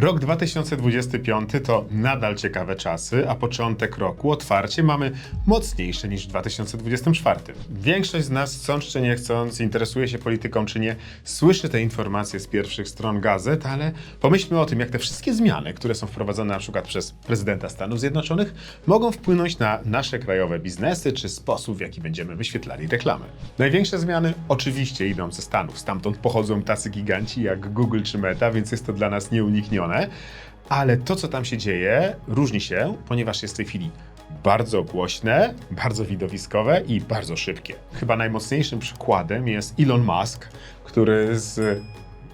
Rok 2025 to nadal ciekawe czasy, a początek roku otwarcie mamy mocniejsze niż w 2024. Większość z nas, chcąc czy nie chcąc, interesuje się polityką czy nie, słyszy te informacje z pierwszych stron gazet, ale pomyślmy o tym, jak te wszystkie zmiany, które są wprowadzone przykład przez prezydenta Stanów Zjednoczonych, mogą wpłynąć na nasze krajowe biznesy czy sposób, w jaki będziemy wyświetlali reklamy. Największe zmiany oczywiście idą ze Stanów. Stamtąd pochodzą tacy giganci jak Google czy Meta, więc jest to dla nas nieuniknione. Ale to, co tam się dzieje, różni się, ponieważ jest w tej chwili bardzo głośne, bardzo widowiskowe i bardzo szybkie. Chyba najmocniejszym przykładem jest Elon Musk, który z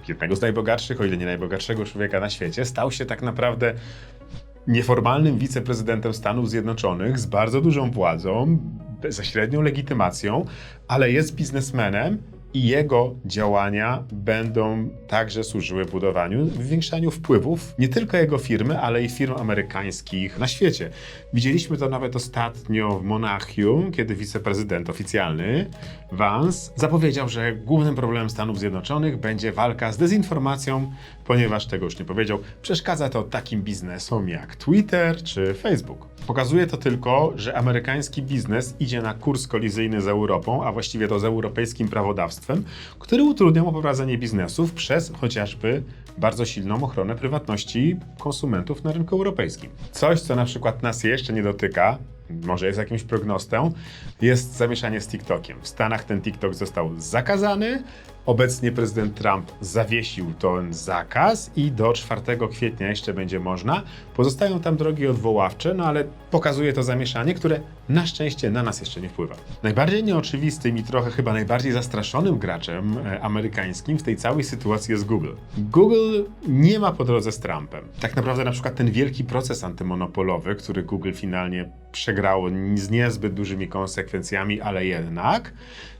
jednego z najbogatszych, o ile nie najbogatszego człowieka na świecie, stał się tak naprawdę nieformalnym wiceprezydentem Stanów Zjednoczonych z bardzo dużą władzą, ze średnią legitymacją, ale jest biznesmenem i jego działania będą także służyły budowaniu, zwiększaniu wpływów nie tylko jego firmy, ale i firm amerykańskich na świecie. Widzieliśmy to nawet ostatnio w Monachium, kiedy wiceprezydent oficjalny Vance zapowiedział, że głównym problemem Stanów Zjednoczonych będzie walka z dezinformacją, ponieważ tego już nie powiedział, przeszkadza to takim biznesom jak Twitter czy Facebook. Pokazuje to tylko, że amerykański biznes idzie na kurs kolizyjny z Europą, a właściwie to z europejskim prawodawstwem, który utrudnia mu prowadzenie biznesów przez chociażby bardzo silną ochronę prywatności konsumentów na rynku europejskim. Coś, co na przykład nas jeszcze nie dotyka, może jest jakimś prognostą, jest zamieszanie z TikTokiem. W Stanach ten TikTok został zakazany. Obecnie prezydent Trump zawiesił ten zakaz i do 4 kwietnia jeszcze będzie można. Pozostają tam drogi odwoławcze, no ale pokazuje to zamieszanie, które na szczęście na nas jeszcze nie wpływa. Najbardziej nieoczywistym i trochę chyba najbardziej zastraszonym graczem e, amerykańskim w tej całej sytuacji jest Google. Google nie ma po drodze z Trumpem. Tak naprawdę na przykład ten wielki proces antymonopolowy, który Google finalnie przegrało z niezbyt dużymi konsekwencjami, ale jednak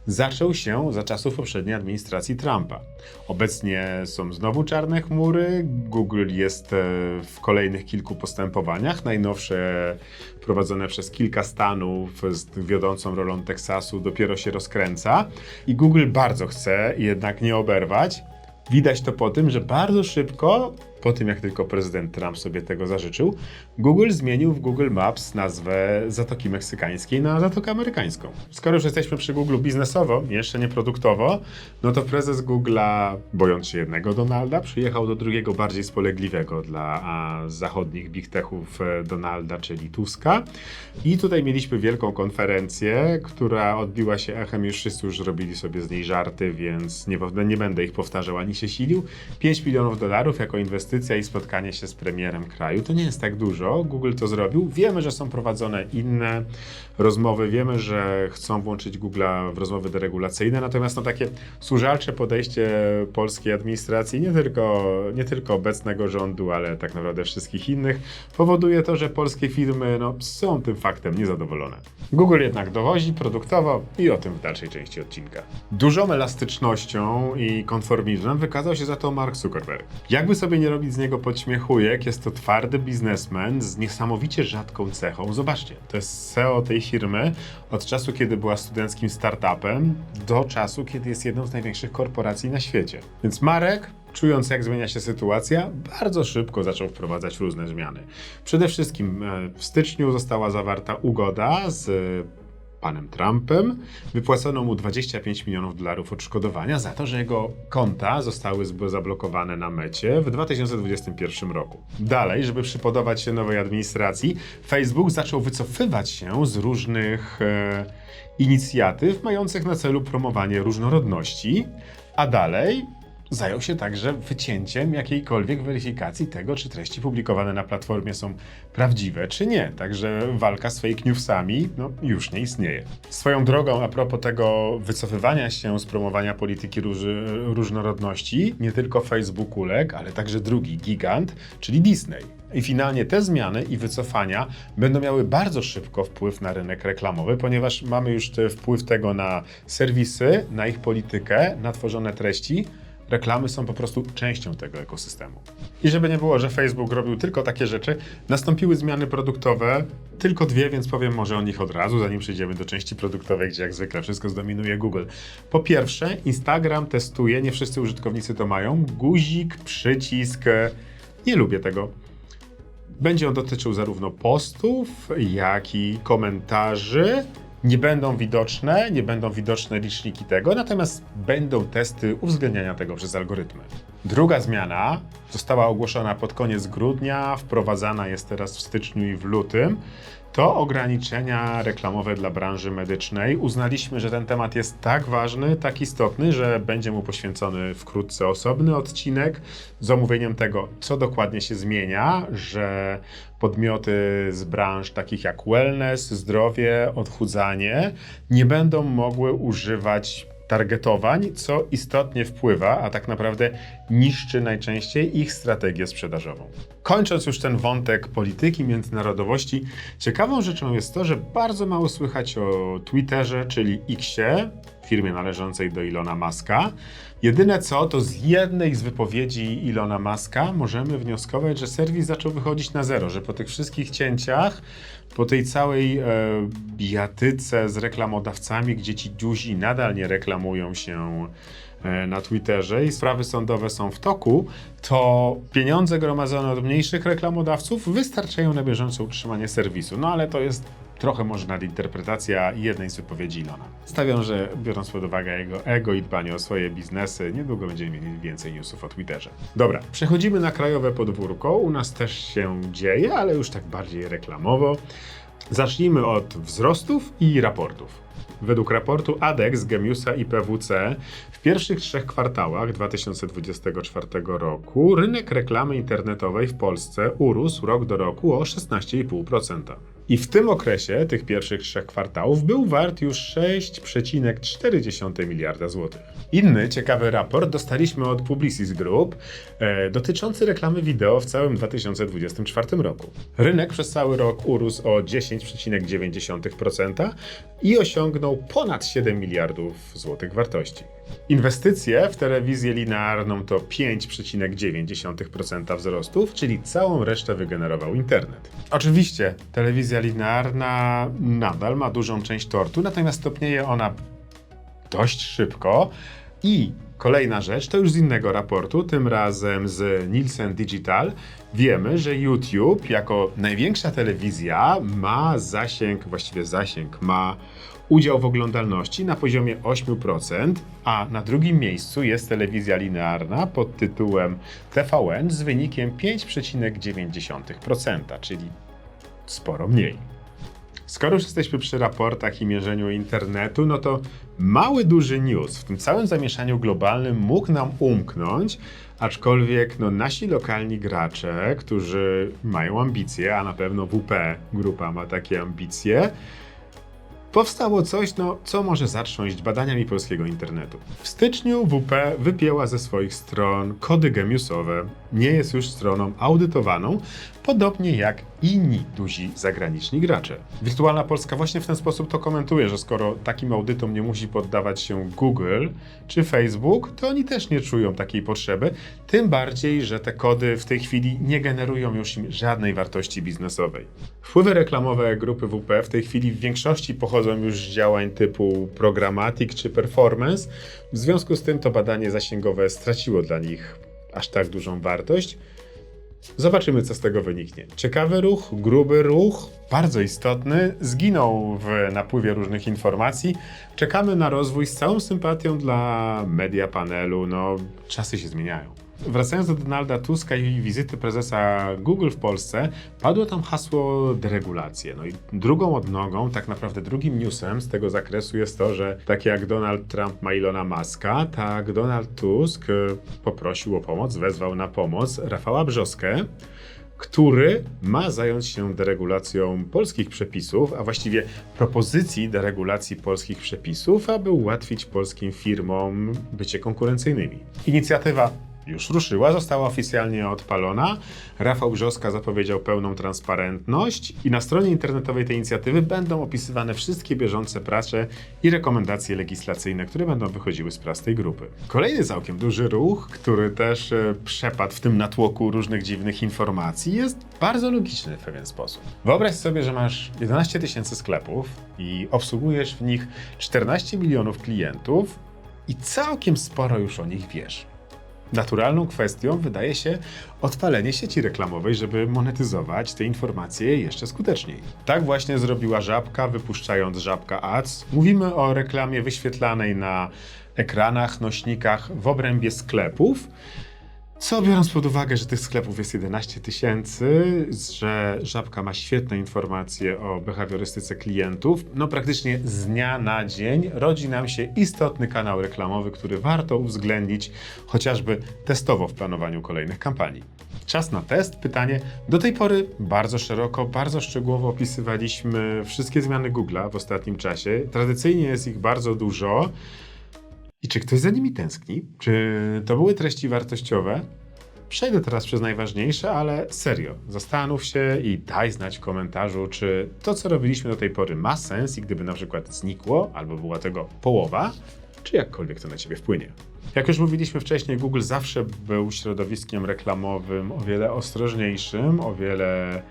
zaczął się za czasów poprzedniej administracji Trumpa. Obecnie są znowu czarne chmury. Google jest e, w kolejnych kilku postępowaniach. Najnowsze prowadzone przez kilka stanów z wiodącą rolą Teksasu dopiero się rozkręca i Google bardzo chce jednak nie oberwać. Widać to po tym, że bardzo szybko, po tym jak tylko prezydent Trump sobie tego zażyczył, Google zmienił w Google Maps nazwę Zatoki Meksykańskiej na Zatokę Amerykańską. Skoro już jesteśmy przy Google biznesowo, jeszcze nie produktowo, no to prezes Google'a, bojąc się jednego Donalda, przyjechał do drugiego, bardziej spolegliwego dla a, zachodnich big techów e, Donalda, czyli Tuska. I tutaj mieliśmy wielką konferencję, która odbiła się echem, już wszyscy już robili sobie z niej żarty, więc nie, nie będę ich powtarzał ani się silił. 5 milionów dolarów jako inwestycja i spotkanie się z premierem kraju. To nie jest tak dużo. Google to zrobił. Wiemy, że są prowadzone inne rozmowy. Wiemy, że chcą włączyć Google'a w rozmowy deregulacyjne. Natomiast no, takie służalcze podejście polskiej administracji, nie tylko, nie tylko obecnego rządu, ale tak naprawdę wszystkich innych, powoduje to, że polskie firmy no, są tym faktem niezadowolone. Google jednak dowozi produktowo i o tym w dalszej części odcinka. Dużą elastycznością i konformizmem wykazał się za to Mark Zuckerberg. Jakby sobie nie robić z niego podśmiechujek, jest to twardy biznesmen z niesamowicie rzadką cechą. Zobaczcie, to jest CEO tej firmy od czasu, kiedy była studenckim startupem, do czasu, kiedy jest jedną z największych korporacji na świecie. Więc Marek czując jak zmienia się sytuacja, bardzo szybko zaczął wprowadzać różne zmiany. Przede wszystkim e, w styczniu została zawarta ugoda z panem Trumpem. Wypłacono mu 25 milionów dolarów odszkodowania za to, że jego konta zostały zablokowane na mecie w 2021 roku. Dalej, żeby przypodobać się nowej administracji, Facebook zaczął wycofywać się z różnych e, inicjatyw mających na celu promowanie różnorodności, a dalej zajął się także wycięciem jakiejkolwiek weryfikacji tego, czy treści publikowane na platformie są prawdziwe, czy nie. Także walka z fake newsami no, już nie istnieje. Swoją drogą, a propos tego wycofywania się z promowania polityki róży, różnorodności, nie tylko Facebook uległ, ale także drugi gigant, czyli Disney. I finalnie te zmiany i wycofania będą miały bardzo szybko wpływ na rynek reklamowy, ponieważ mamy już wpływ tego na serwisy, na ich politykę, na tworzone treści. Reklamy są po prostu częścią tego ekosystemu. I żeby nie było, że Facebook robił tylko takie rzeczy, nastąpiły zmiany produktowe, tylko dwie, więc powiem może o nich od razu, zanim przejdziemy do części produktowej, gdzie jak zwykle wszystko zdominuje Google. Po pierwsze, Instagram testuje, nie wszyscy użytkownicy to mają, guzik, przycisk Nie lubię tego. Będzie on dotyczył zarówno postów, jak i komentarzy. Nie będą widoczne, nie będą widoczne liczniki tego, natomiast będą testy uwzględniania tego przez algorytmy. Druga zmiana została ogłoszona pod koniec grudnia, wprowadzana jest teraz w styczniu i w lutym. To ograniczenia reklamowe dla branży medycznej. Uznaliśmy, że ten temat jest tak ważny, tak istotny, że będzie mu poświęcony wkrótce osobny odcinek z omówieniem tego, co dokładnie się zmienia, że podmioty z branż takich jak wellness, zdrowie, odchudzanie nie będą mogły używać targetowań, co istotnie wpływa, a tak naprawdę niszczy najczęściej ich strategię sprzedażową. Kończąc już ten wątek polityki, międzynarodowości, ciekawą rzeczą jest to, że bardzo mało słychać o Twitterze, czyli Xie, firmie należącej do Ilona Maska. Jedyne co, to z jednej z wypowiedzi Ilona Maska możemy wnioskować, że serwis zaczął wychodzić na zero, że po tych wszystkich cięciach, po tej całej e, bijatyce z reklamodawcami, gdzie ci duzi nadal nie reklamują się e, na Twitterze i sprawy sądowe są w toku, to pieniądze gromadzone od mniejszych reklamodawców wystarczają na bieżące utrzymanie serwisu. No ale to jest trochę może nadinterpretacja jednej z wypowiedzi Ilona. Stawiam, że biorąc pod uwagę jego ego i dbanie o swoje biznesy, niedługo będziemy mieli więcej newsów o Twitterze. Dobra, przechodzimy na krajowe podwórko. U nas też się dzieje, ale już tak bardziej reklamowo. Zacznijmy od wzrostów i raportów. Według raportu ADEX, Gemiusa i PWC w pierwszych trzech kwartałach 2024 roku rynek reklamy internetowej w Polsce urósł rok do roku o 16,5%. I w tym okresie, tych pierwszych trzech kwartałów, był wart już 6,4 miliarda złotych. Inny ciekawy raport dostaliśmy od Publicis Group e, dotyczący reklamy wideo w całym 2024 roku. Rynek przez cały rok urósł o 10,9% i osiągnął ponad 7 miliardów złotych wartości. Inwestycje w telewizję linearną to 5,9% wzrostów, czyli całą resztę wygenerował internet. Oczywiście telewizja linearna nadal ma dużą część tortu, natomiast stopnieje ona dość szybko i Kolejna rzecz to już z innego raportu, tym razem z Nielsen Digital. Wiemy, że YouTube jako największa telewizja ma zasięg, właściwie zasięg, ma udział w oglądalności na poziomie 8%, a na drugim miejscu jest telewizja linearna pod tytułem TVN z wynikiem 5,9%, czyli sporo mniej. Skoro już jesteśmy przy raportach i mierzeniu internetu, no to mały, duży news w tym całym zamieszaniu globalnym mógł nam umknąć, aczkolwiek no, nasi lokalni gracze, którzy mają ambicje, a na pewno WP grupa ma takie ambicje, powstało coś, no, co może zatrząść badaniami polskiego internetu. W styczniu WP wypięła ze swoich stron kody gemiusowe. Nie jest już stroną audytowaną, podobnie jak inni duzi zagraniczni gracze. Wirtualna Polska właśnie w ten sposób to komentuje, że skoro takim audytom nie musi poddawać się Google czy Facebook, to oni też nie czują takiej potrzeby, tym bardziej, że te kody w tej chwili nie generują już im żadnej wartości biznesowej. Wpływy reklamowe grupy WP w tej chwili w większości pochodzą już z działań typu Programmatic czy Performance, w związku z tym to badanie zasięgowe straciło dla nich aż tak dużą wartość. Zobaczymy, co z tego wyniknie. Ciekawy ruch, gruby ruch, bardzo istotny, zginął w napływie różnych informacji. Czekamy na rozwój z całą sympatią dla media panelu. No, czasy się zmieniają. Wracając do Donalda Tuska i wizyty prezesa Google w Polsce, padło tam hasło deregulacje. No i drugą odnogą, tak naprawdę drugim newsem z tego zakresu jest to, że tak jak Donald Trump ma Ilona Maska, tak Donald Tusk e, poprosił o pomoc, wezwał na pomoc Rafała Brzoskę, który ma zająć się deregulacją polskich przepisów, a właściwie propozycji deregulacji polskich przepisów, aby ułatwić polskim firmom bycie konkurencyjnymi. Inicjatywa już ruszyła, została oficjalnie odpalona. Rafał Brzoska zapowiedział pełną transparentność i na stronie internetowej tej inicjatywy będą opisywane wszystkie bieżące prace i rekomendacje legislacyjne, które będą wychodziły z prac tej grupy. Kolejny całkiem duży ruch, który też e, przepadł w tym natłoku różnych dziwnych informacji, jest bardzo logiczny w pewien sposób. Wyobraź sobie, że masz 11 tysięcy sklepów i obsługujesz w nich 14 milionów klientów i całkiem sporo już o nich wiesz. Naturalną kwestią wydaje się odpalenie sieci reklamowej, żeby monetyzować te informacje jeszcze skuteczniej. Tak właśnie zrobiła Żabka, wypuszczając Żabka Ads. Mówimy o reklamie wyświetlanej na ekranach, nośnikach w obrębie sklepów. Co biorąc pod uwagę, że tych sklepów jest 11 tysięcy, że Żabka ma świetne informacje o behawiorystyce klientów, no praktycznie z dnia na dzień rodzi nam się istotny kanał reklamowy, który warto uwzględnić chociażby testowo w planowaniu kolejnych kampanii. Czas na test. Pytanie. Do tej pory bardzo szeroko, bardzo szczegółowo opisywaliśmy wszystkie zmiany Google'a w ostatnim czasie. Tradycyjnie jest ich bardzo dużo. I czy ktoś za nimi tęskni? Czy to były treści wartościowe? Przejdę teraz przez najważniejsze, ale serio, zastanów się i daj znać w komentarzu, czy to, co robiliśmy do tej pory, ma sens i gdyby na przykład znikło, albo była tego połowa, czy jakkolwiek to na ciebie wpłynie. Jak już mówiliśmy wcześniej, Google zawsze był środowiskiem reklamowym o wiele ostrożniejszym, o wiele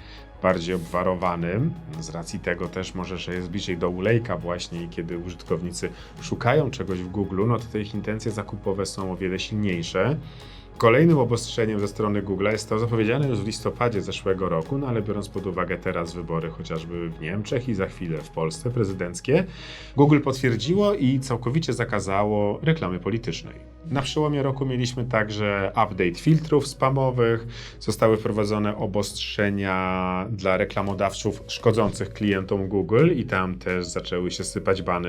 bardziej obwarowanym. Z racji tego też może, że jest bliżej do ulejka właśnie i kiedy użytkownicy szukają czegoś w Google, no to te ich intencje zakupowe są o wiele silniejsze. Kolejnym obostrzeniem ze strony Google jest to zapowiedziane już w listopadzie zeszłego roku, no ale biorąc pod uwagę teraz wybory chociażby w Niemczech i za chwilę w Polsce prezydenckie, Google potwierdziło i całkowicie zakazało reklamy politycznej. Na przełomie roku mieliśmy także update filtrów spamowych, zostały wprowadzone obostrzenia dla reklamodawców szkodzących klientom Google i tam też zaczęły się sypać bany.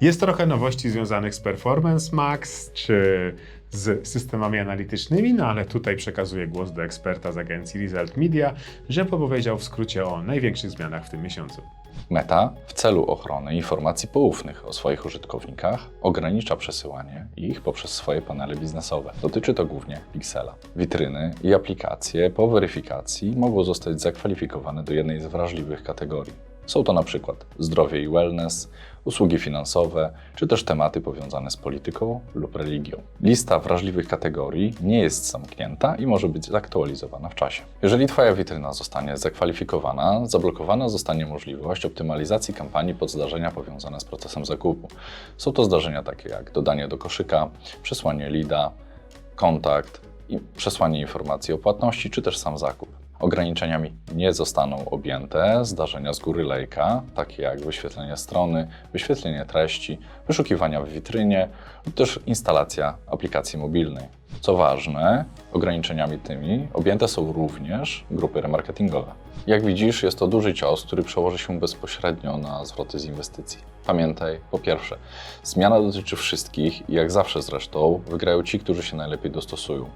Jest trochę nowości związanych z Performance Max czy z systemami analitycznymi, no ale tutaj przekazuję głos do eksperta z agencji Result Media, że powiedział w skrócie o największych zmianach w tym miesiącu. Meta w celu ochrony informacji poufnych o swoich użytkownikach ogranicza przesyłanie ich poprzez swoje panele biznesowe. Dotyczy to głównie Pixela. Witryny i aplikacje po weryfikacji mogą zostać zakwalifikowane do jednej z wrażliwych kategorii. Są to na przykład zdrowie i wellness, usługi finansowe, czy też tematy powiązane z polityką lub religią. Lista wrażliwych kategorii nie jest zamknięta i może być zaktualizowana w czasie. Jeżeli Twoja witryna zostanie zakwalifikowana, zablokowana zostanie możliwość optymalizacji kampanii pod zdarzenia powiązane z procesem zakupu. Są to zdarzenia takie jak dodanie do koszyka, przesłanie leada, kontakt przesłanie informacji o płatności, czy też sam zakup. Ograniczeniami nie zostaną objęte zdarzenia z góry lejka, takie jak wyświetlenie strony, wyświetlenie treści, wyszukiwania w witrynie lub też instalacja aplikacji mobilnej. Co ważne, ograniczeniami tymi objęte są również grupy remarketingowe. Jak widzisz, jest to duży cios, który przełoży się bezpośrednio na zwroty z inwestycji. Pamiętaj, po pierwsze, zmiana dotyczy wszystkich i jak zawsze zresztą wygrają ci, którzy się najlepiej dostosują.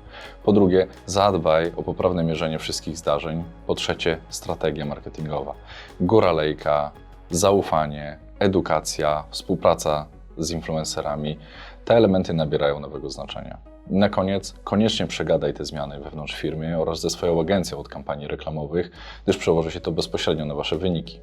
Po drugie, zadbaj o poprawne mierzenie wszystkich zdarzeń. Po trzecie, strategia marketingowa. Góra lejka, zaufanie, edukacja, współpraca z influencerami. Te elementy nabierają nowego znaczenia. Na koniec, koniecznie przegadaj te zmiany wewnątrz firmy oraz ze swoją agencją od kampanii reklamowych, gdyż przełoży się to bezpośrednio na Wasze wyniki.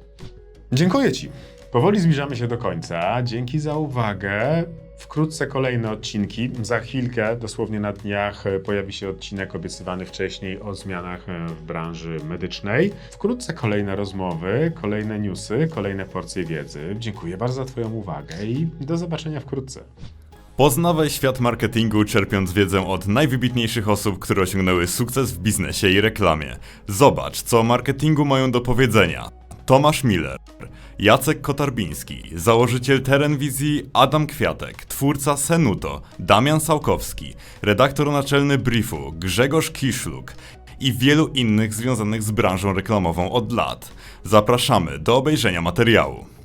Dziękuję Ci. Powoli zbliżamy się do końca. Dzięki za uwagę. Wkrótce kolejne odcinki. Za chwilkę, dosłownie na dniach, pojawi się odcinek obiecywany wcześniej o zmianach e, w branży medycznej. Wkrótce kolejne rozmowy, kolejne newsy, kolejne porcje wiedzy. Dziękuję bardzo za Twoją uwagę i do zobaczenia wkrótce. Poznawaj świat marketingu czerpiąc wiedzę od najwybitniejszych osób, które osiągnęły sukces w biznesie i reklamie. Zobacz, co o marketingu mają do powiedzenia. Tomasz Miller, Jacek Kotarbiński, założyciel Terenwizji Adam Kwiatek, twórca Senuto, Damian Sałkowski, redaktor naczelny Briefu Grzegorz Kiszluk i wielu innych związanych z branżą reklamową od lat. Zapraszamy do obejrzenia materiału.